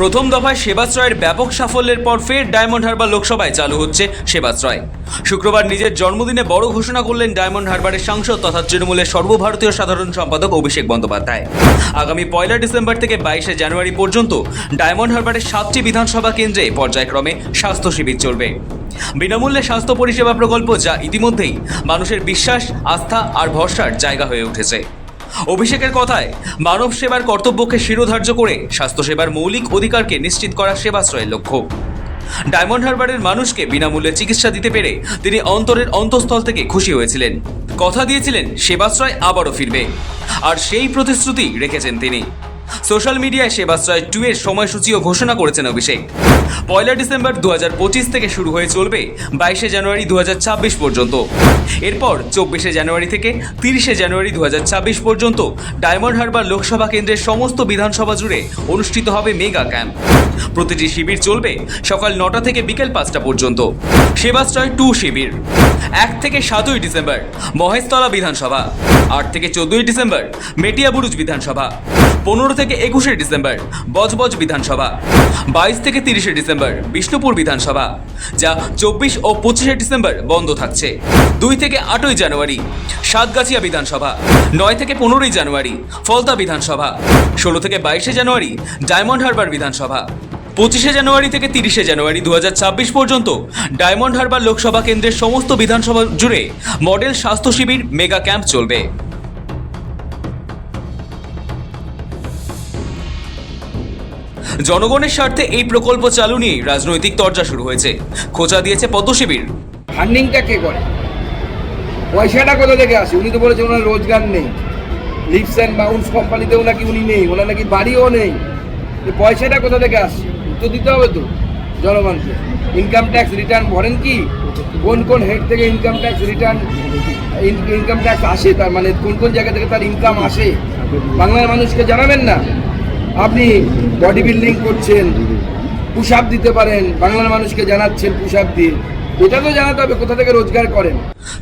প্রথম দফায় সেবাশ্রয়ের ব্যাপক সাফল্যের পর ফের ডায়মন্ড হারবার লোকসভায় চালু হচ্ছে সেবাশ্রয়। শুক্রবার নিজের জন্মদিনে বড় ঘোষণা করলেন ডায়মন্ড হারবারের সাংসদ তথা তৃণমূলের সর্বভারতীয় সাধারণ সম্পাদক অভিষেক বন্দ্যোপাধ্যায়। আগামী পয়লা ডিসেম্বর থেকে বাইশে জানুয়ারি পর্যন্ত ডায়মন্ড হারবারের সাতটি বিধানসভা কেন্দ্রে পর্যায়ক্রমে স্বাস্থ্য শিবির চলবে। বিনামূল্যে স্বাস্থ্য পরিষেবা প্রকল্প যা ইতিমধ্যেই মানুষের বিশ্বাস, আস্থা আর ভরসার জায়গা হয়ে উঠেছে। অভিষেকের কথায়, মানব সেবার কর্তব্যকে শিরোধার্য করে স্বাস্থ্যসেবার মৌলিক অধিকারকে নিশ্চিত করা সেবাশ্রয়ের লক্ষ্য। ডায়মন্ড হারবারের মানুষকে বিনামূল্যে চিকিৎসা দিতে পেরে তিনি অন্তরের অন্তঃস্থল থেকে খুশি হয়েছিলেন। কথা দিয়েছিলেন, সেবাশ্রয় আবারও ফিরবে। আর সেই প্রতিশ্রুতি রেখেছেন তিনি। সোশ্যাল মিডিয়ায় সেবাশ্রয় টু এর সময়সূচিও ঘোষণা করেছেন অভিষেক। পয়লা ডিসেম্বর দু হাজার পঁচিশ থেকে শুরু হয়ে চলবে বাইশে জানুয়ারি দু হাজার ছাব্বিশ পর্যন্ত। এরপর চব্বিশে জানুয়ারি থেকে তিরিশে জানুয়ারি দু হাজার ছাব্বিশ পর্যন্ত ডায়মন্ড হারবার লোকসভা কেন্দ্রের সমস্ত বিধানসভা জুড়ে অনুষ্ঠিত হবে মেগা ক্যাম্প। প্রতিটি শিবির চলবে সকাল নটা থেকে বিকেল পাঁচটা পর্যন্ত। সেবাশ্রয় টু শিবির। এক থেকে সাতই ডিসেম্বর মহেশতলা বিধানসভা। আট থেকে চোদ্দই ডিসেম্বর মেটিয়াবুরুজ বিধানসভা। পনেরো থেকে একুশে ডিসেম্বর, বজবজ বিধানসভা, বাইশ থেকে তিরিশে ডিসেম্বর, বিষ্ণুপুর বিধানসভা, যা চব্বিশ ও পঁচিশে ডিসেম্বর বন্ধ থাকছে। দুই থেকে আটই জানুয়ারি, সাতগাছিয়া বিধানসভা, নয় থেকে পনেরোই জানুয়ারি ফলতা বিধানসভা, ষোলো থেকে বাইশে জানুয়ারি, ডায়মন্ড হারবার বিধানসভা, পঁচিশে জানুয়ারি থেকে তিরিশে জানুয়ারি দু হাজার ছাব্বিশ পর্যন্ত ডায়মন্ড হারবার লোকসভা কেন্দ্রের সমস্ত বিধানসভা জুড়ে মডেল স্বাস্থ্য শিবির মেগা ক্যাম্প চলবে। জনগণের স্বার্থে এই প্রকল্প চালু নিয়ে রাজনৈতিক তরজা শুরু হয়েছে। খোঁচা দিয়েছে পদ্ম শিবির। ফান্ডিংটা কে করে? পয়সাটা কোথা থেকে আসে? উনি তো বলেছেন ওনার রোজগার নেই। লিপস অ্যান্ড বাউন্স কোম্পানিতেও নাকি উনি নেই, ওনার নাকি বাড়িও নেই। পয়সাটা কোথা থেকে আসছে উত্তর দিতে হবে তো জনগণকে। ইনকাম ট্যাক্স রিটার্ন ভরেন কি? কোন কোন হেড থেকে income tax return income tax আসে? তার মানে কোন কোন জায়গা থেকে তার ইনকাম আসে? বাংলার মানুষকে জানাবেন না? আপনি বডি বিল্ডিং করছেন পুশ আপ দিতে পারেন, বাংলার মানুষকে জানাচ্ছেন পুশ আপ দিয়ে। এটা তো জানাতে হবে, কোথা থেকে রোজগার করেন?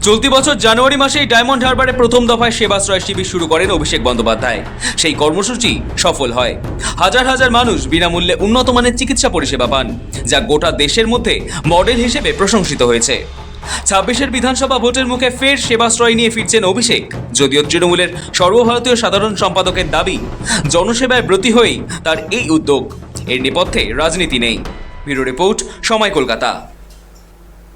চলতি বছর জানুয়ারি মাসেই ডায়মন্ড হারবারে প্রথম দফায় সেবাশ্রয় শিবির শুরু করেন অভিষেক বন্দ্যোপাধ্যায়। সেই কর্মসূচি সফল হয়। হাজার হাজার মানুষ বিনামূল্যে উন্নত মানের চিকিৎসা পরিষেবা পান, যা গোটা দেশের মধ্যে মডেল হিসেবে প্রশংসিত হয়েছে। ছাব্বিশের বিধানসভা ভোটের মুখে ফের সেবাশ্রয় নিয়ে ফিরছেন অভিষেক। যদিও তৃণমূলের সর্বভারতীয় সাধারণ সম্পাদকের দাবি, জনসেবায় ব্রতী হয়েই তার এই উদ্যোগ। এর নেপথ্যে রাজনীতি নেই। ব্যুরো রিপোর্ট সময় কলকাতা।